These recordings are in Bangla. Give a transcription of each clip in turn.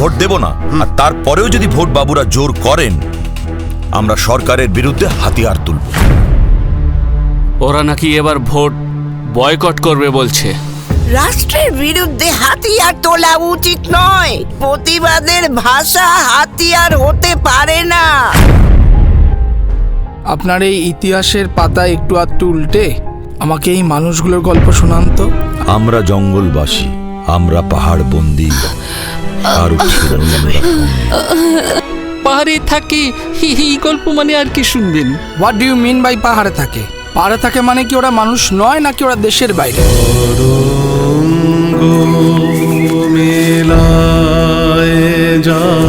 ভোট দেব না। আর তারপরেও যদি ভোট বাবুরা জোর করেন আমরা সরকারের বিরুদ্ধে হাতিয়ার তুলব। ওরা নাকি এবার ভোট বয়কট করবে বলছে। রাষ্ট্রের বিরুদ্ধে হাতিয়ার তোলা উচিত নয়। প্রতিবাদের ভাষা হাতিয়ার হতে পারে না। আপনার এই ইতিহাসের পাতা একটু আধটু উল্টে আমাকে এই মানুষগুলোর গল্প শোনান তো। আমরা জঙ্গলবাসী আমরা পাহাড় বন্দি আর পাহাড়ে থাকে এই গল্প মানে আর কি শুনবেন। What do you mean by পাহাড়ে থাকে? পাহাড়ে থাকে মানে কি ওরা মানুষ নয় নাকি ওরা দেশের বাইরে?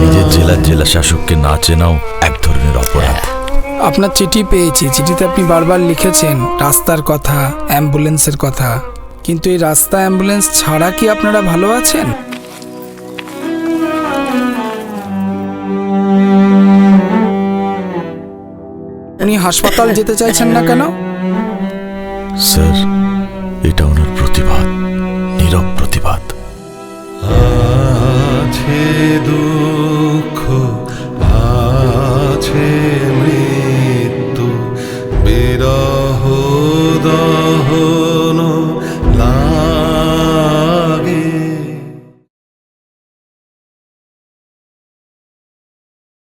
নিজের জেলার জেলা শাসককে না চেনাও এক ধরনের অপরাধ। আপনার চিঠি পেয়েছি চিঠিতে আপনি বারবার লিখেছেন রাস্তার কথা অ্যাম্বুলেন্সের কথা। কিন্তু এই রাস্তা অ্যাম্বুলেন্স ছাড়া কি আপনারা ভালো আছেন? উনি হাসপাতাল যেতে চাইছেন না কেন? স্যার এটা ওনার প্রতিবাদ নীরব প্রতিবাদ। আছে দূর